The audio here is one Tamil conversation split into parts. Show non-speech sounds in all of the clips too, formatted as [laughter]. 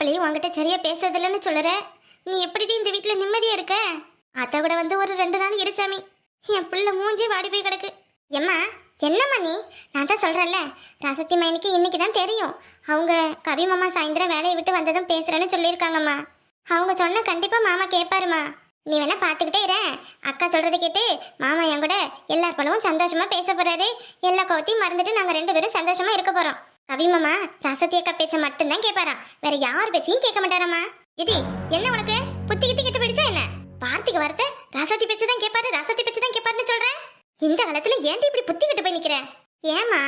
மாப்பிள்ளையும் உங்ககிட்ட சரியா பேசுறதில்லன்னு சொல்லுற. நீ எப்படி இந்த வீட்டுல நிம்மதியா இருக்க? அத்தை கூட வந்து ஒரு ரெண்டு நாள் இருச்சாமி என் புள்ள மூஞ்சி வாடி போய் கிடக்கு. எம்மா என்னம்மா நீ? நான் தான் சொல்றேன்ல ரசத்தி மயனுக்கு இன்னைக்கு தான் தெரியும். அவங்க கவி மாமா சாயந்தரம் வேலையை விட்டு வந்ததும் பேசுகிறேன்னு சொல்லியிருக்காங்கம்மா. அவங்க சொன்ன கண்டிப்பாக மாமா கேட்பாருமா நீ வேணா பார்த்துக்கிட்டே இரு. அக்கா சொல்கிறத கேட்டு மாமா என் கூட எல்லார் போலவும் சந்தோஷமாக பேச போகிறாரு எல்லா கோவத்தையும் மறந்துட்டு நாங்கள் ரெண்டு பேரும் சந்தோஷமாக இருக்க போகிறோம் கவி ராசத்தி அக்கா பேச்ச மட்டும்தான் கேட்பாராம் வேற யார் பேச்சையும் கேட்க மாட்டாராமா? இது என்ன உனக்கு? புத்தி கித்தி கிட்ட பிடிச்சா என்ன? வார்த்தைக்கு வார்த்தை ராசத்தி பேச்சு தான் கேட்பாரு ராசத்தி பேச்சு தான் கேட்பாருன்னு சொல்றேன். இந்த காலத்துல ஏன்டி இப்படி புத்தி கிட்ட போய் நிக்கிற? ஏமா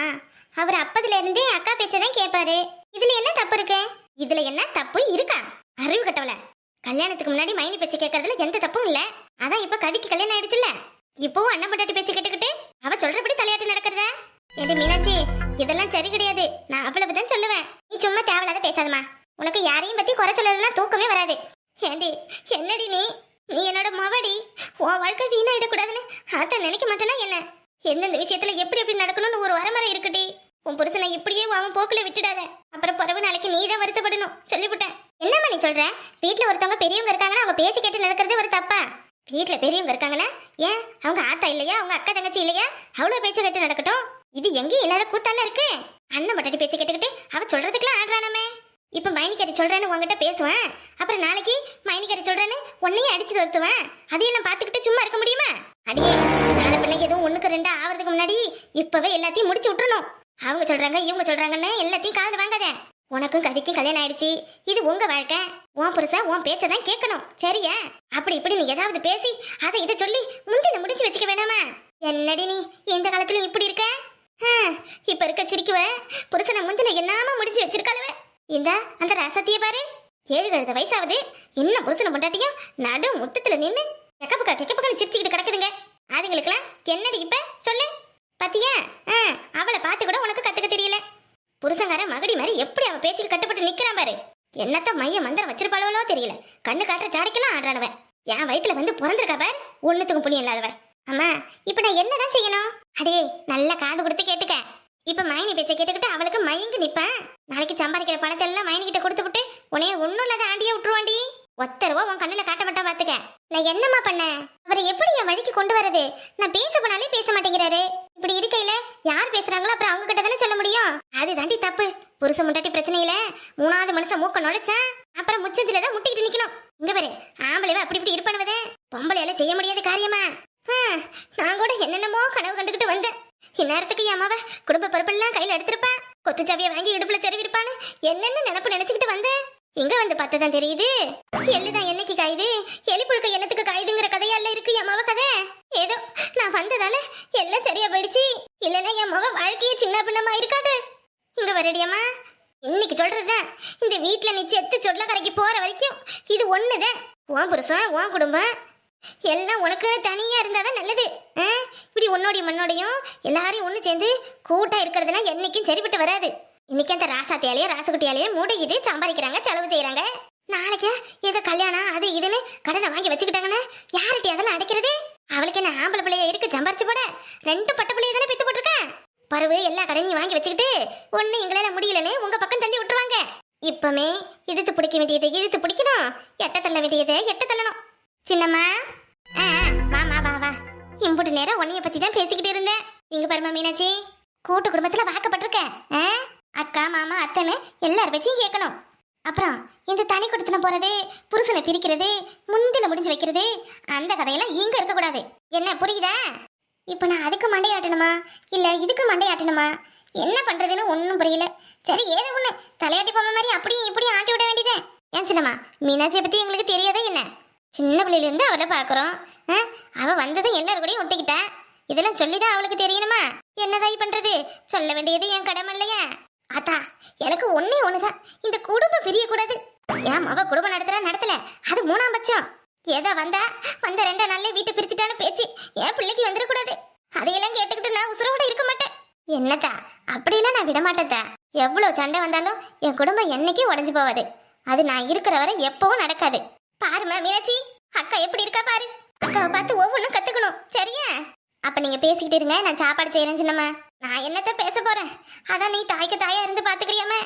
அவர் அப்பதுல இருந்தே அக்கா பேச்சை தான் கேட்பாரு இதுல என்ன தப்பு இருக்கு? இதுல என்ன தப்பு இருக்கா? அறிவு கட்டவல கல்யாணத்துக்கு முன்னாடி மைனி பேச்சு கேட்கறதுல எந்த தப்பும் இல்ல. அதான் இப்ப கவிக்கு கல்யாணம் ஆயிடுச்சுல்ல. இப்பவும் அண்ணன் பொண்டாட்டி பேச்சு கேட்டுக்கிட்டு அவ சொல்றபடி தலையாட்டு நடக்கிறத? எது மீனாட்சி இதெல்லாம் சரி கிடையாது. நான் அவ்வளவுதான் சொல்லுவேன். நீ சும்மா தேவையில்லாத பேசாதம்மா. உனக்கு யாரையும் பத்தி குறை சொல்லலாம் தூக்கமே வராது. ஏண்டி என்னடி நீ? நீ என்னோட மவடி. உன் வாழ்க்கை வீணாயிடக்கூடாதுன்னு அதான் நினைக்க மாட்டேன்னா என்ன? எந்தெந்த விஷயத்துல எப்படி எப்படி நடக்கணும்னு ஒரு வரமுறை இருக்குடி. உன் புருஷனை இப்படியே அவன் போக்குல விட்டுடாத. அப்புறம் பிறகு நாளைக்கு நீ தான் வருத்தப்படணும். சொல்லிவிட்டேன். என்னம்மா நீ சொல்ற? வீட்டுல ஒருத்தவங்க பெரியவங்க இருக்காங்கன்னா அவங்க பேச்சு கேட்டு நடக்கிறது ஒரு தப்பா? வீட்டுல பெரியவங்க இருக்காங்கன்னா ஏன்? அவங்க ஆத்தா இல்லையா? அவங்க அக்கா தங்கச்சி இல்லையா? அவ்வளவு பேச்சு கேட்டு நடக்கட்டும். இது எங்கேயும் இல்லாத கூத்தால இருக்கு? அண்ணன் பட்டாட்டி பேச்சு கேட்டுக்கிட்டு அவ சொல்றதுக்கெல்லாம் ஆடுறானுமே. இப்ப மைனிக்கறி சொல்றேன்னு உங்ககிட்ட பேசுவேன். அப்புறம் நாளைக்கு மைனிக்கறி சொல்றேன்னு உன்னையும் அடிச்சு துரத்துவேன். அதையும் நான் பாத்துக்கிட்டு சும்மா இருக்க முடியுமா? அடியே நாளை பிள்ளை எதுவும் ஒண்ணுக்கு ரெண்டு ஆவறதுக்கு முன்னாடி இப்பவே எல்லாத்தையும் முடிச்சு விட்டுறணும். அவங்க சொல்றாங்க இவங்க சொல்றாங்கன்னு எல்லாத்தையும் காதுல வாங்காத. உனக்கும் கவிக்கும் கல்யாணம் ஆயிடுச்சு. இது உங்க வாழ்க்கை. உன் புருஷன் உன் பேச்சை தான் கேட்கணும். சரியா? அப்படி இப்படி நீ ஏதாவது பேசி அதை இதை சொல்லி முந்தின முடிச்சு வச்சுக்க வேணாமா? என்னடி நீ இந்த காலத்துல இப்படி இருக்க? இப்ப இருக்க சிரிக்குவ? புருஷனை முந்தின என்னாம முடிஞ்சு வச்சிருக்காளுவ? இந்த அந்த ரசத்திய பாரு. ஏழு கழுத வயசாவது. இன்னும் புருஷனை பொண்டாட்டியும் நடு முத்தத்துல நின்று கெக்கப்பக்கா கெக்கப்பக்கம் சிரிச்சுக்கிட்டு கிடக்குதுங்க. அதுங்களுக்குலாம் என்னடி இப்ப? சொல்லு. பாத்தியா? ஆ, அவளை பார்த்து கூட உனக்கு கத்துக்க தெரியல. புருஷங்கார மகடி மாதிரி எப்படி அவ பேச்சுக்கு கட்டுப்பட்டு நிக்கிறான் பாரு. என்னத்த மைய மந்திரம் வச்சிருப்பாளோ தெரியல. கண்ணு காட்டுற ஜாடிக்கெல்லாம் ஆடுறானவன் என் வயிற்றுல வந்து பிறந்திருக்கா பார். ஒண்ணுத்துக்கும் புண்ணியம் இல்லாதவன் அம்மா இப்ப நான் என்னதான் செய்யணும்? அடே நல்ல காது கொடுத்து கேட்டுக்க. இப்ப மைனி பேச்ச கேட்டுக்கிட்டு அவளுக்கு மயங்கி நிப்பேன். நாளைக்கு சம்பாதிக்கிற பணத்தை எல்லாம் மைனி கிட்ட கொடுத்து விட்டு உனைய ஒண்ணும் இல்லாத ஆண்டியே விட்டுருவாண்டி? ஒத்தரவோ உன் கண்ணுல காட்ட மாட்டா பாத்துக்க. நான் என்னம்மா பண்ணேன் அவரை எப்படி என் வழிக்கு கொண்டு வரது நான் பேச போனாலே பேச மாட்டேங்கிறாரு. இப்படி இருக்கையில யார் பேசுறாங்களோ அப்புறம் அவங்க கிட்ட தானே சொல்ல முடியும்? அது தாண்டி தப்பு. புருஷ முண்டாட்டி பிரச்சனையில மூணாவது மனுஷன் மூக்க நுழைச்சா அப்புறம் முச்சத்துல தான் முட்டிக்கிட்டு நிக்கணும். இங்க பாரு ஆம்பளைவ அப்படி இப்படி இருப்பானுவதே. பொம்பளையால செய்ய முடியாத காரியமா. நான் கூட என்னென்னமோ கனவு கண்டுகிட்டு வந்தேன். இந்நேரத்துக்கு என் அம்மாவை குடும்ப பொறுப்பெல்லாம் கையில் எடுத்திருப்பேன். கொத்து சாவியை வாங்கி இடுப்புல செருவிருப்பான்னு என்னென்ன நினப்பு நினைச்சுக்கிட்டு வந்தேன்? எங்க வந்து பார்த்ததான் தெரியுது. எள்ளுதான் என்னைக்கு காயுது? எலி புழுக்க என்னத்துக்கு காயுதுங்கிற கதையால இருக்கு என் மவ கதை. ஏதோ நான் வந்ததால எல்லாம் சரியா போயிடுச்சு. இல்லைன்னா என் மவ வாழ்க்கையே சின்ன பின்னமா இருக்காது. இங்க வரடியம்மா இன்னைக்கு சொல்றதுதான். இந்த வீட்டுல நீ செத்து சொல்ல கரைக்கு போற வரைக்கும் இது ஒண்ணுதான். உன் புருஷன் உன் குடும்பம். எல்லாம் உனக்கு தனியா இருந்தாதான் நல்லது. இப்படி உன்னோடைய மண்ணோடையும் எல்லாரையும் ஒண்ணு சேர்ந்து கூட்டா இருக்கிறதுனா என்னைக்கும் சரிப்பட்டு வராது. இன்னைக்கு அந்த ராசாத்தியாலேயே ராசகுட்டியாலேயே மூடிக்கிட்டு சம்பாதிக்கிறாங்க செலவு செய்யறாங்க நாளைக்கு ஏதோ கல்யாணம் அது இதுன்னு கடனை வாங்கி வச்சுக்கிட்டாங்கன்னா யார்கிட்ட அதெல்லாம் அடைக்கிறது? அவளுக்கு என்ன ஆம்பளை பிள்ளைய இருக்கு சம்பாரிச்சு போட? ரெண்டு பட்ட பிள்ளைய தானே பித்து போட்டிருக்கேன் பருவு எல்லா கடனையும் வாங்கி வச்சுக்கிட்டு ஒண்ணு எங்களால முடியலன்னு உங்க பக்கம் தள்ளி விட்டுருவாங்க. இப்பமே இழுத்து பிடிக்க வேண்டியதை இழுத்து பிடிக்கணும். எட்ட தள்ள வேண்டியதை எட்ட தள்ளணும். சின்னம்மா வாமா வா வா இம்புட்டு நேரம் உன்னைய பத்தி தான் பேசிக்கிட்டு இருந்தேன். இங்க பாருமா மீனாட்சி. கூட்டு குடும்பத்துல வாக்கப்பட்டிருக்க அக்கா மாமா அத்தனை எல்லார் வச்சும் கேட்கணும். அப்புறம் இந்த தனி கொடுத்துன போறது புருஷனை பிரிக்கிறது முந்தின முடிஞ்சு வைக்கிறது அந்த கதையெல்லாம் இங்க இருக்கக்கூடாது. என்ன புரியுதா? இப்போ நான் அதுக்கு மண்டையாட்டணுமா? இல்ல இதுக்கு மண்டையாட்டணுமா? என்ன பண்றதுன்னு ஒன்றும் புரியல. சரி ஏதோ ஒண்ணு. தலையாட்டி போன மாதிரி அப்படியும் இப்படியும் ஆட்டி விட வேண்டியதே ஏன் சின்னம்மா மீனாட்சியை பத்தி எங்களுக்கு தெரியாதே என்ன? சின்ன பிள்ளையில இருந்து அவளை பார்க்குறோம். ஆ? வந்ததும் எல்லாரும் கூடயும் ஒட்டிக்கிட்டா. இதெல்லாம் சொல்லிதான் அவளுக்கு தெரியணுமா? என்னதாய் பண்றது? சொல்ல வேண்டியது என் கடமை இல்லையா ஆத்தா எனக்கு ஒன்றே ஒன்று தான் இந்த குடும்பம் பிரியக்கூடாது. ஏன் மக குடும்பம் நடத்துறா நடத்தல. அது மூணாம் பட்சம். ஏதோ வந்தா வந்த ரெண்டு நாள்ல வீட்டை பிரிச்சுட்டான்னு பேச்சு. என் பிள்ளைக்கு வந்துடக்கூடாது. அதையெல்லாம் கேட்டுக்கிட்டு நான் உசுரோட இருக்க மாட்டேன். என்னத்தா அப்படியெல்லாம் நான் விட மாட்டேத்தா எவ்வளோ சண்டை வந்தாலும் என் குடும்பம் என்னைக்கும் உடஞ்சு போவாது. அது நான் இருக்கிற வரை எப்பவும் நடக்காது. பாருமா மீனாட்சி. அக்கா எப்படி இருக்கா பாரு. அக்காவை பார்த்து ஒவ்வொன்றும் கத்துக்கணும் சரியா? அப்ப நீங்க பேசிக்கிட்டு இருங்க நான் சாப்பாடு செய்யறேன் சின்னம்மா. நான் என்னத்த பேச போறேன்? அதான் நீ தாய்க்கு தாயா இருந்து பாத்துக்கிறியாம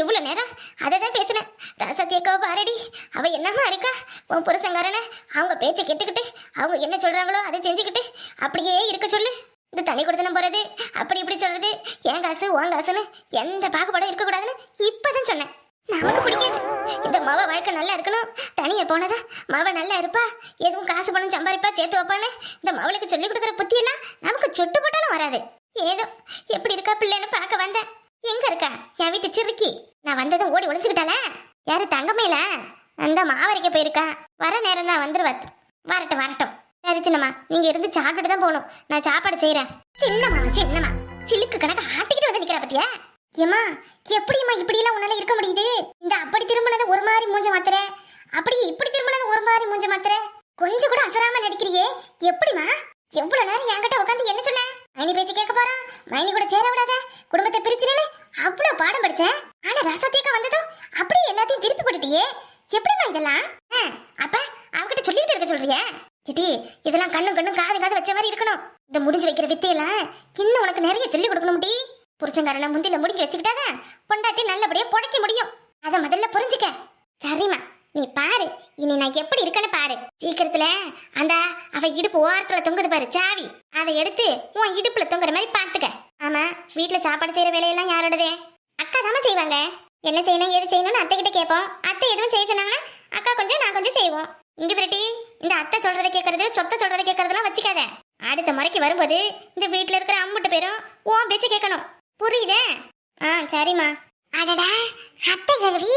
எவ்வளோ நேரம் அதை தான் பேசினேன். ராசாத்தி அக்காவை பாரடி அவள் என்னம்மா இருக்கா? உன் புருஷங்காரனை அவங்க பேச்சை கெட்டுக்கிட்டு அவங்க என்ன சொல்கிறாங்களோ அதை செஞ்சுக்கிட்டு அப்படியே இருக்க சொல்லு. இந்த தனி கொடுத்தனம் போகிறது அப்படி இப்படி சொல்கிறது என் காசு உன் காசுன்னு எந்த பாகுபாடும் இருக்கக்கூடாதுன்னு இப்போ தான் சொன்னேன். நமக்கு பிடிக்காது இந்த மவ வாழ்க்கை நல்லா இருக்கணும். தனியா போனதா? மவ நல்லா இருப்பா? எதுவும் காசு பணம் சம்பாதிப்பா? சேர்த்து வைப்பான்னு? இந்த மவளுக்கு சொல்லி கொடுக்குற புத்தி எல்லாம் நமக்கு சுட்டு போட்டாலும் வராது. ஏதோ எப்படி இருக்கா பிள்ளைன்னு பார்க்க வந்தேன். எங்க இருக்கா? என் வீட்டு சிறுக்கி. நான் வந்ததும் ஓடி ஒளிஞ்சுக்கிட்டாளே. யாரு தங்கமேல அந்த மாவரைக்க போயிருக்கா. வர நேரம் தான் வந்துருவா. வரட்டும் வரட்டும். சரி சின்னம்மா நீங்க இருந்து சாப்பிட்டுட்டு தான் போகணும். நான் சாப்பாடு செய்யறேன் சின்னம்மா சின்னம்மா. சிலுக்கு கணக்கு ஆட்டிக்கிட்டு வந்து நிக்கிறா பத்தியா? ஏமா எப்படிம்மா இப்படியெல்லாம் உன்னால இருக்க முடியுது? இந்த அப்படி திரும்பினது ஒரு மாதிரி மூஞ்ச மாத்திர அப்படி இப்படி திரும்பினது ஒரு மாதிரி மூஞ்ச மாத்திர கொஞ்சம் கூட அசராம நடிக்கிறியே? எப்படிமா எவ்வளவு நேரம் என்கிட்ட உட்காந்து என்ன சொன்ன? மைனி பேச்சு கேட்க போறான் மைனி கூட சேர விடாத. குடும்பத்தை பிரிச்சிருன்னு அவ்வளவு பாடம் படிச்சேன் ஆனா ரசத்தேக்க வந்ததும் அப்படியே எல்லாத்தையும் திருப்பி போட்டுட்டியே. எப்படிமா இதெல்லாம்? அப்ப அவகிட்ட சொல்லிட்டு இருக்க சொல்றிய? கிட்டி இதெல்லாம் கண்ணும் கண்ணும் காது காது வச்ச மாதிரி இருக்கணும். இந்த முடிஞ்சு வைக்கிற வித்தையெல்லாம் இன்னும் உனக்கு நிறைய சொல்லி கொடுக்கணும் முடி புருஷங்காரனை முந்தில முடிக்க வச்சுக்கிட்டாதான் பொண்டாட்டி நல்லபடியா புடைக்க முடியும். அதை முதல்ல புரிஞ்சுக்க. சரிம்மா நீ பாரு. இனி நான் எப்படி இருக்கேன்னு பாரு. சீக்கிரத்துல அந்த அவ இடுப்பு ஓரத்துல தொங்குது பாரு சாவி. அதை எடுத்து உன் இடுப்புல தொங்குற மாதிரி பாத்துக்க ஆமா வீட்டுல சாப்பாடு செய்யற வேலையெல்லாம் யாரோடதே? அக்கா தாம செய்வாங்க. என்ன செய்யணும் எது செய்யணும்னு அத்தை கிட்ட கேட்போம். அத்தை எதுவும் செய்ய சொன்னாங்கன்னா அக்கா கொஞ்சம் நான் கொஞ்சம் செய்வோம். இங்க பிரட்டி இந்த அத்தை சொல்றதை கேட்கறது சொத்தை சொல்றதை கேட்கறதெல்லாம் வச்சுக்காத. அடுத்த முறைக்கு வரும்போது இந்த வீட்டுல இருக்கிற அம்முட்டு பேரும் ஓ பேச்சு கேட்கணும். புரியுதே? ஆ சரிம்மா. அடடா அத்தை கல்வி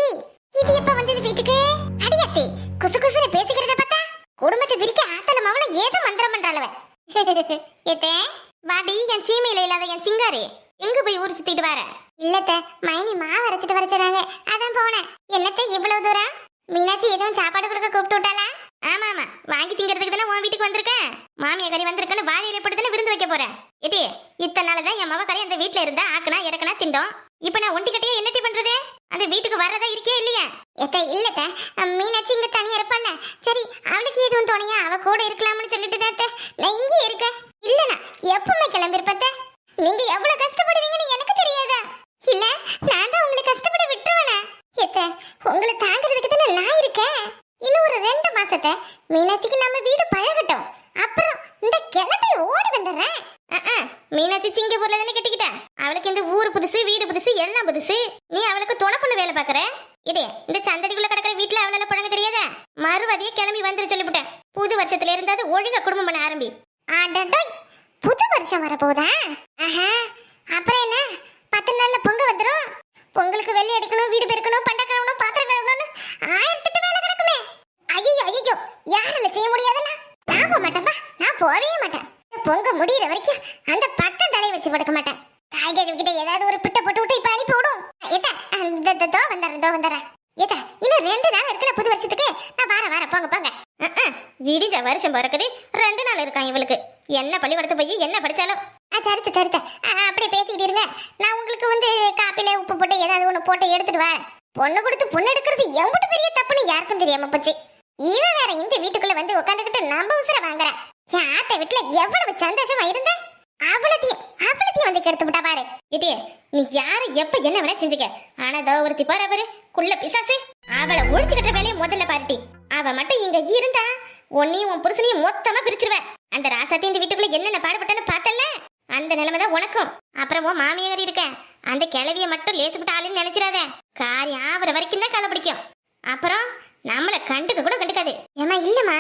இது எப்ப வந்தது வீட்டுக்கு? அடியாத்தி குசு குசுன்னு பேசிக்கிறத பார்த்தா குடும்பத்தை பிரிக்க ஆத்தல மவள ஏதோ மந்திரம் பண்றாளவ. [laughs] ஏத்தே வாடி என் சீமையில இல்லாத என் சிங்காரி எங்க போய் ஊர் சுத்திட்டு வர? இல்லத்த மைனி மாவு அரைச்சிட்டு வரைச்சாங்க அதான் போனேன் என்னத்த இவ்வளவு தூரம் மீனாட்சி எதுவும் சாப்பாடு கொடுக்க கூப்பிட்டு விட்டாளா ஆமா ஆமா வாங்கி திங்கிறதுக்கு தானே உன் வீட்டுக்கு வந்திருக்கேன் மாமியா கறி வந்திருக்குன்னு வாழையில போட்டு தானே விருந்து வைக்க போறேன் ஏடி இத்தனை நாள் தான் என் மவ கறி அந்த வீட்ல இருந்தா ஆக்குனா இறக்குனா திண்டோம் இப்ப நான் ஒண்டி கட்டையே என்னட்டி பண்றது அந்த வீட்டுக்கு வர்றதா இருக்கே இல்லையா ஏத்த இல்லத்த மீனாட்சி இங்க தனியா இருப்பாள்ல சரி அவளுக்கு எதுவும் துணையா? அவ கூட இருக்கலாம்னு சொல்லிட்டு தான் நான் இங்கே இருக்க இல்லனா எப்பவுமே கிளம்பிருப்பத்த நீங்க எவ்வளவு கஷ்டப்படுவீங்கன்னு எனக்கு தெரியாதா? இல்ல நான் தான் உங்களை கஷ்டப்பட விட்டுருவேனே? ஏத்த உங்களை தாங்கிறதுக்கு தானே நான் இருக்கேன். இன்னும் ஒரு ரெண்டு மாசத்தை மீனாட்சிக்கு நம்ம வீடு பழகட்டும். அப்புறம் இந்த கிளம்பி ஓடி வந்துடுறேன். மீனாட்சி சிங்கப்பூர்ல தானே கட்டிக்கிட்டா? அவளுக்கு இந்த ஊர் புதுசு வீடு புதுசு எல்லாம் புதுசு. நீ அவளுக்கு துணை பொண்ணு வேலை பாக்குற இதே இந்த சந்தடிக்குள்ள கிடக்கிற வீட்டுல அவளால புழங்க தெரியாத? மறுவதியே கிளம்பி வந்துரு சொல்லிவிட்டேன். புது வருஷத்துல இருந்தாவது ஒழுங்க குடும்பம் பண்ண ஆரம்பி. அடடோய் புது வருஷம் வரப்போதா ஆஹா அப்புறம் என்ன? பத்து நாள்ல பொங்க வந்துடும் பொங்கலுக்கு வெள்ளி அடிக்கணும் வீடு பெருக்கணும் பண்டை கழுவணும் பாத்திரம் கழுவணும்னு ஆயிரத்தெட்டு வேலை கிடக்குமே. ஐயோ ஐயோ யாரால செய்ய முடியாதல்ல? நான் போக மாட்டேன்பா நான் போகவே மாட்டேன். பொங்க முடியிற வரைக்கும் அந்த பக்கம் தலையை வச்சு படுக்க மாட்டேன் காய்கறி கிட்ட ஏதாவது ஒரு பிட்டை போட்டு விட்டு இப்ப அனுப்பி விடும் ஏட்டா இந்த இந்த தோ வந்துடுறேன் தோ வந்துடுறேன் ஏட்டா இன்னும் ரெண்டு நாள் இருக்குல்ல புது வருஷத்துக்கு போங்க போங்க. போங்க விடிஞ்ச வருஷம் பிறக்குது. ரெண்டு நாள் இருக்கான் இவளுக்கு. என்ன பள்ளிக்கூடத்து போய் என்ன படிச்சாலும். சரித்த சரித்த. அப்படியே பேசிக்கிட்டு இருங்க. நான் உங்களுக்கு வந்து காப்பில உப்பு போட்டு ஏதாவது ஒன்று போட்டு எடுத்துட்டு வரேன். பொண்ணு கொடுத்து பொண்ணு எடுக்கிறது எம்பிட்டு பெரிய தப்புன்னு யாருக்கும் தெரியாம போச்சு. இவன் வேற இந்த வீட்டுக்குள்ள வந்து உட்காந்துக்கிட்டு நம்ம உசுர வாங்குறேன் என் ஆத்த வீட்டுல எவ்வளவு சந்தோஷமா இருந்த? அவ்வளத்தையும் அவ்வளத்தையும் வந்து கெடுத்து விட்டா பாரு. இடியே நீ யாரு எப்ப என்ன வேணா செஞ்சுக்க. ஆனா தோ ஒருத்தி பாரு. அவரு குள்ள பிசாசு. அவளை ஒழிச்சுக்கிட்ட வேலையை முதல்ல பாருட்டி. அவ மட்டும் இங்க இருந்தா உன்னையும் உன் புருஷனையும் மொத்தமா பிரிச்சிருவேன். அந்த ராசாத்தி இந்த வீட்டுக்குள்ள என்னென்ன பாடுபட்டான்னு பார்த்தல அந்த நிலைமை தான் உனக்கும். அப்புறம் உன் மாமியார் இருக்கேன் அந்த கிளவிய மட்டும் லேசுப்பட்ட ஆளுன்னு நினைச்சிடாத. காரியம் ஆவற வரைக்கும் தான் காலை பிடிக்கும். அப்புறம் நம்மள கண்டுக்க கூட கண்டுக்காது. ஏமா இல்லம்மா.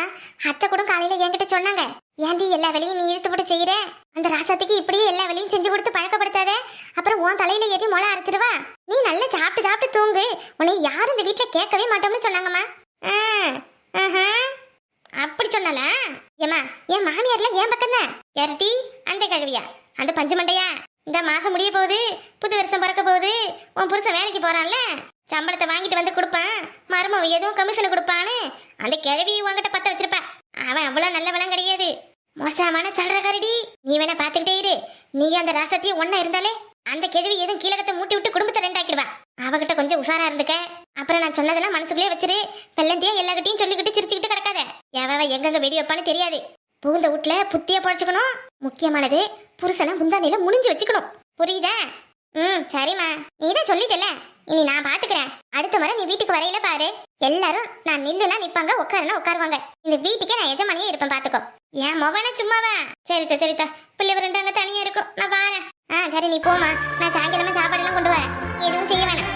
அத்தை கூட காலையில என்கிட்ட சொன்னாங்க. ஏன்டி எல்லா வேலையும் நீ இழுத்து போட்டு செய்யற? அந்த ராசாத்துக்கு இப்படியே எல்லா வேலையும் செஞ்சு கொடுத்து பழக்கப்படுத்தாத? அப்புறம் உன் தலையில ஏறி மொளை அரைச்சிடுவா? நீ நல்லா சாப்பிட்டு சாப்பிட்டு தூங்கு. உன்னை யாரும் இந்த வீட்டுல கேட்கவே மாட்டோம்னு சொன்னாங்கம்மா ஆ, ஆஹா. அப்படி சொன்னானா ஏமா என் மாமியார்ல ஏன் பக்கம் தான் யார்டி அந்த கழுவியா? அந்த பஞ்சு மண்டையா? இந்த மாசம் முடிய போகுது புது வருஷம் பிறக்க போகுது உன் புருஷன் வேலைக்கு போறான்ல? சம்பளத்தை வாங்கிட்டு வந்து கொடுப்பான் மருமவ எதுவும் கமிஷன் கொடுப்பான்னு அந்த கிழவி உங்ககிட்ட பத்த வச்சிருப்பா. அவன் அவ்வளவு வளம் கிடையாது. மோசமான சல்றக்காரடி நீ வேணா பாத்துக்கிட்டே இரு. நீ அந்த ராசத்தையும் ஒண்ணா இருந்தாலே அந்த கிழவி எதுவும் கீழகத்தை மூட்டி விட்டு குடும்பத்தை ரெண்டாக்கிடுவா. அவகிட்ட கொஞ்சம் உசாரா இருந்துக்க. அப்புறம் நான் சொன்னதெல்லாம் மனசுக்குள்ளே வச்சிரு. வெள்ளந்தியா எல்லாகிட்டையும் சொல்லிக்கிட்டு சிரிச்சுக்கிட்டு கிடக்க. அவன் எங்கெங்க வெடி வைப்பான்னு தெரியாது. புகுந்த வீட்டுல புத்திய பழச்சுக்கணும் முக்கியமானது புருஷனை முந்தானையில முடிஞ்சு வச்சுக்கணும். புரியுதா? ம் சரிம்மா. நீ தான் சொல்லிட்டல. இனி நான் பாத்துக்கிறேன். அடுத்த முறை நீ வீட்டுக்கு வரையில பாரு. எல்லாரும் நான் நில்லுனா நிப்பாங்க உட்காருனா உட்காருவாங்க. இந்த வீட்டுக்கே நான் எஜமானியே இருப்பேன் பாத்துக்கோ. ஏன் மொபன சும்மாவா? சரித்தா சரித்தா பிள்ளை ரெண்டு அங்க தனியா இருக்கும். நான் வாரேன். ஆ சரி நீ போமா நான் சாயங்காலமா சாப்பாடு எல்லாம் கொண்டு வரேன். எதுவும் செய்ய வேணாம்.